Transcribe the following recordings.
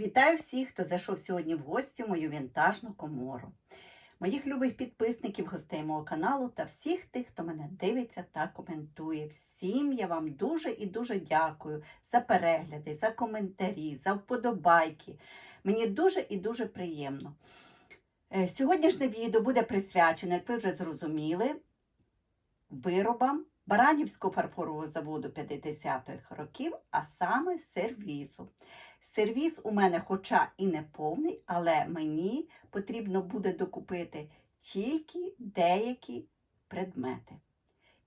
Вітаю всіх, хто зайшов сьогодні в гості в мою вінтажну комору. Моїх любих підписників, гостей мого каналу та всіх тих, хто мене дивиться та коментує. Всім я вам дуже і дуже дякую за перегляди, за коментарі, за вподобайки. Мені дуже і дуже приємно. Е, Сьогоднішнє відео буде присвячене, як ви вже зрозуміли, виробам Баранівського фарфорового заводу 50-х років, а саме сервізу. Сервіз у мене, хоча і не повний, але мені потрібно буде докупити тільки деякі предмети.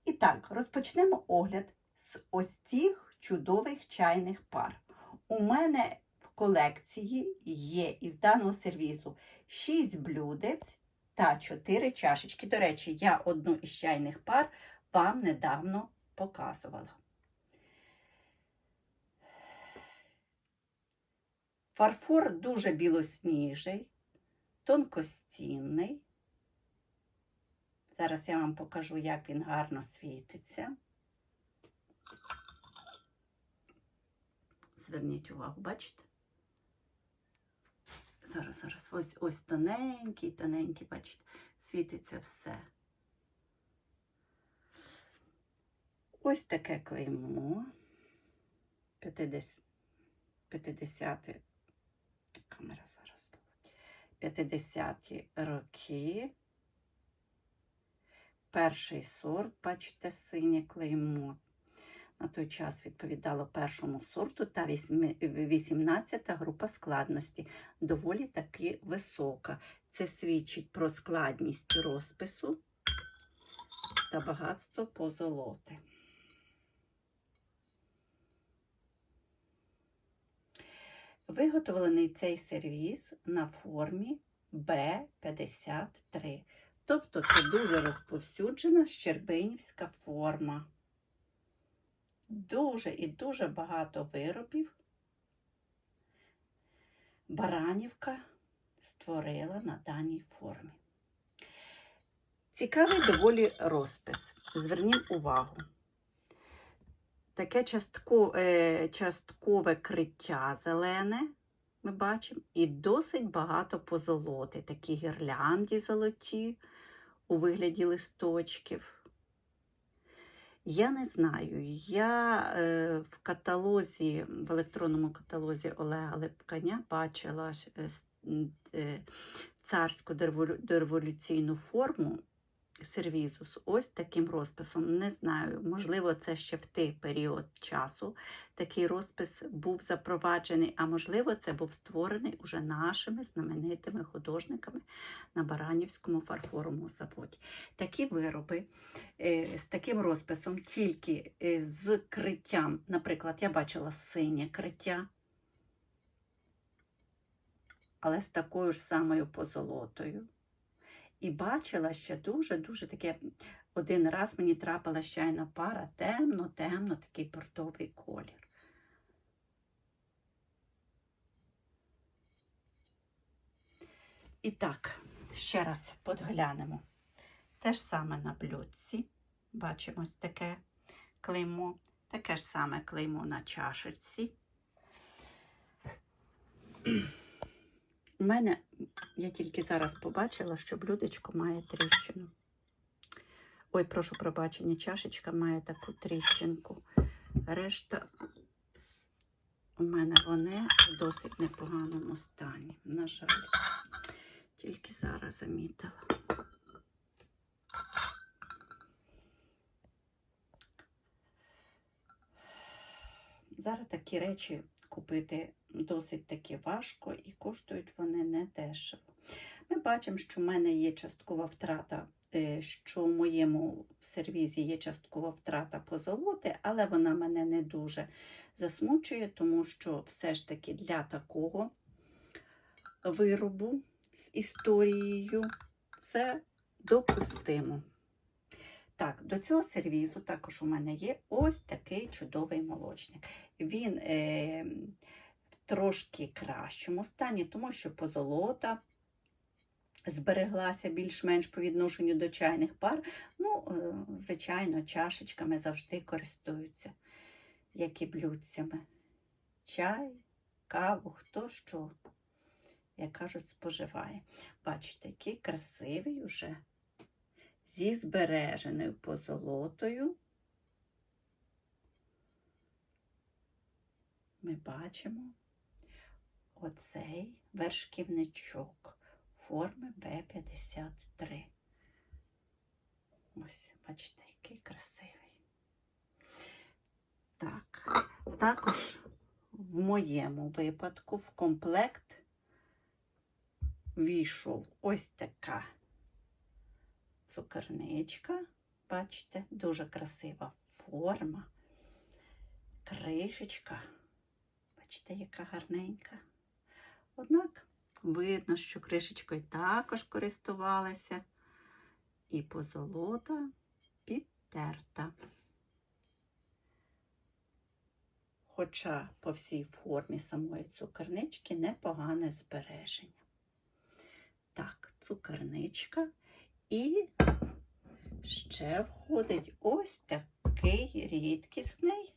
І так, розпочнемо огляд з ось цих чудових чайних пар. У мене в колекції є із даного сервізу 6 блюдець та 4 чашечки. До речі, я одну із чайних пар вам недавно показувала. Фарфор дуже білосніжий, тонкостінний. Зараз я вам покажу, як він гарно світиться. Зверніть увагу, бачите? Зараз, зараз, ось ось тоненький, тоненький, бачите, світиться все. Ось таке клеймо. 50, 50 камера зараз. 50-ті роки. Перший сорт, бачите, синє клеймо. На той час відповідало першому сорту та 18-та група складності. Доволі таки висока. Це свідчить про складність розпису та багатство позолоти. Виготовлений цей сервіз на формі Б53. Тобто це дуже розповсюджена щербинівська форма. Дуже і дуже багато виробів Баранівка створила на даній формі. Цікавий доволі розпис. Зверніть увагу. Таке частко, е, часткове криття зелене, ми бачимо, і досить багато позолоти, такі гірлянді золоті у вигляді листочків. Я не знаю, я е, в каталозі, в електронному каталозі Олега Липканя бачила е, е, царську дореволю- дореволюційну форму сервізу з ось таким розписом. Не знаю, можливо, це ще в той період часу такий розпис був запроваджений, а можливо, це був створений уже нашими знаменитими художниками на Баранівському фарфоровому заводі. Такі вироби е, з таким розписом, тільки е, з криттям, наприклад, я бачила синє криття. Але з такою ж самою позолотою. І бачила ще дуже-дуже таке. Один раз мені трапила чайна пара, темно-темно, такий портовий колір. І так, ще раз подглянемо. Те ж саме на блюдці. Бачимо ось таке клеймо, таке ж саме клеймо на чашечці. У мене я тільки зараз побачила, що блюдечко має тріщину. Ой, прошу пробачення, чашечка має таку тріщинку. Решта у мене вони в досить непоганому стані. На жаль, тільки зараз замітила. Зараз такі речі купити досить таки важко і коштують вони не дешево. Ми бачимо, що в мене є часткова втрата, е, що в моєму сервізі є часткова втрата позолоти, але вона мене не дуже засмучує, тому що все ж таки для такого виробу з історією це допустимо. Так, до цього сервізу також у мене є ось такий чудовий молочник. Він е, в трошки кращому стані, тому що позолота збереглася більш-менш по відношенню до чайних пар. Ну, е, звичайно, чашечками завжди користуються, як і блюдцями. Чай каву, хто що, як кажуть, споживає. Бачите, який красивий уже зі збереженою позолотою. Ми бачимо оцей вершківничок форми Б-53. Ось, бачите, який красивий. Так, також в моєму випадку в комплект війшов ось така цукерничка. Бачите, дуже красива форма, кришечка. Бачите, яка гарненька. Однак видно, що кришечкою також користувалася, і позолота підтерта. Хоча по всій формі самої цукернички непогане збереження. Так, цукерничка і ще входить ось такий рідкісний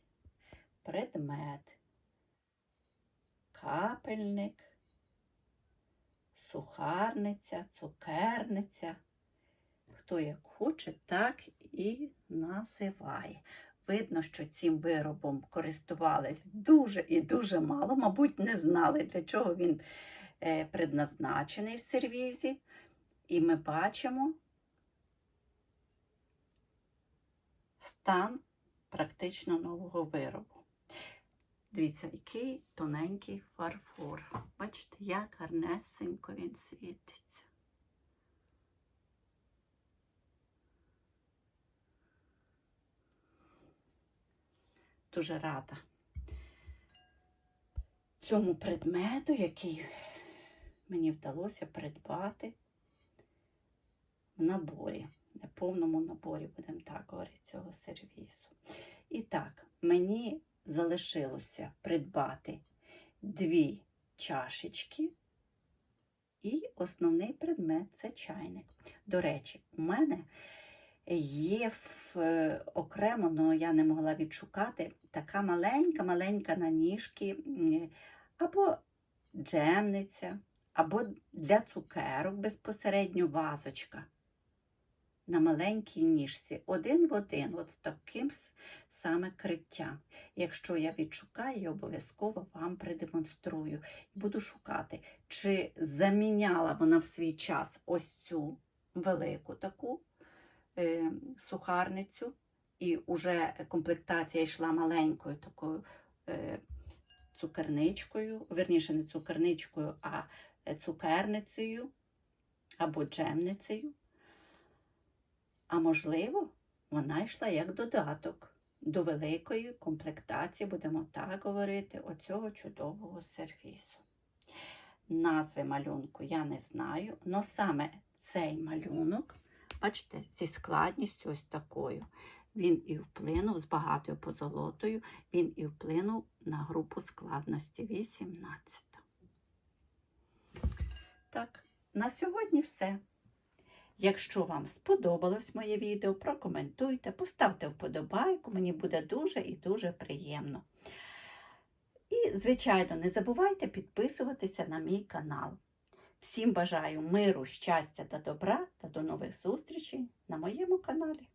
предмет. Капельник, сухарниця, цукерниця. Хто як хоче, так і називає. Видно, що цим виробом користувались дуже і дуже мало, мабуть, не знали, для чого він е, предназначений в сервізі. І ми бачимо стан практично нового виробу. Дивіться, який тоненький фарфор. Бачите, як гарнесенько він світиться. Дуже рада цьому предмету, який мені вдалося придбати наборі, повному наборі, будемо так говорити, цього сервісу. І так, мені залишилося придбати дві чашечки. І основний предмет це чайник. До речі, у мене є в, е, окремо, але я не могла відшукати, така маленька-маленька на ніжки, або джемниця, або для цукерок безпосередньо вазочка на маленькій ніжці, один в один, от з таким саме криттям. Якщо я відшукаю, обов'язково вам продемонструю. Буду шукати, чи заміняла вона в свій час ось цю велику таку е, сухарницю, і вже комплектація йшла маленькою такою е, цукерничкою, верніше не цукерничкою, а е, цукерницею або джемницею. А можливо, вона йшла як додаток до великої комплектації, будемо так говорити, оцього чудового сервісу. Назви малюнку я не знаю, але саме цей малюнок, бачите, зі складністю ось такою. Він і вплинув з багатою позолотою, він і вплинув на групу складності 18. Так, на сьогодні все. Якщо вам сподобалось моє відео, прокоментуйте, поставте вподобайку, мені буде дуже і дуже приємно. І, звичайно, не забувайте підписуватися на мій канал. Всім бажаю миру, щастя та добра та до нових зустрічей на моєму каналі.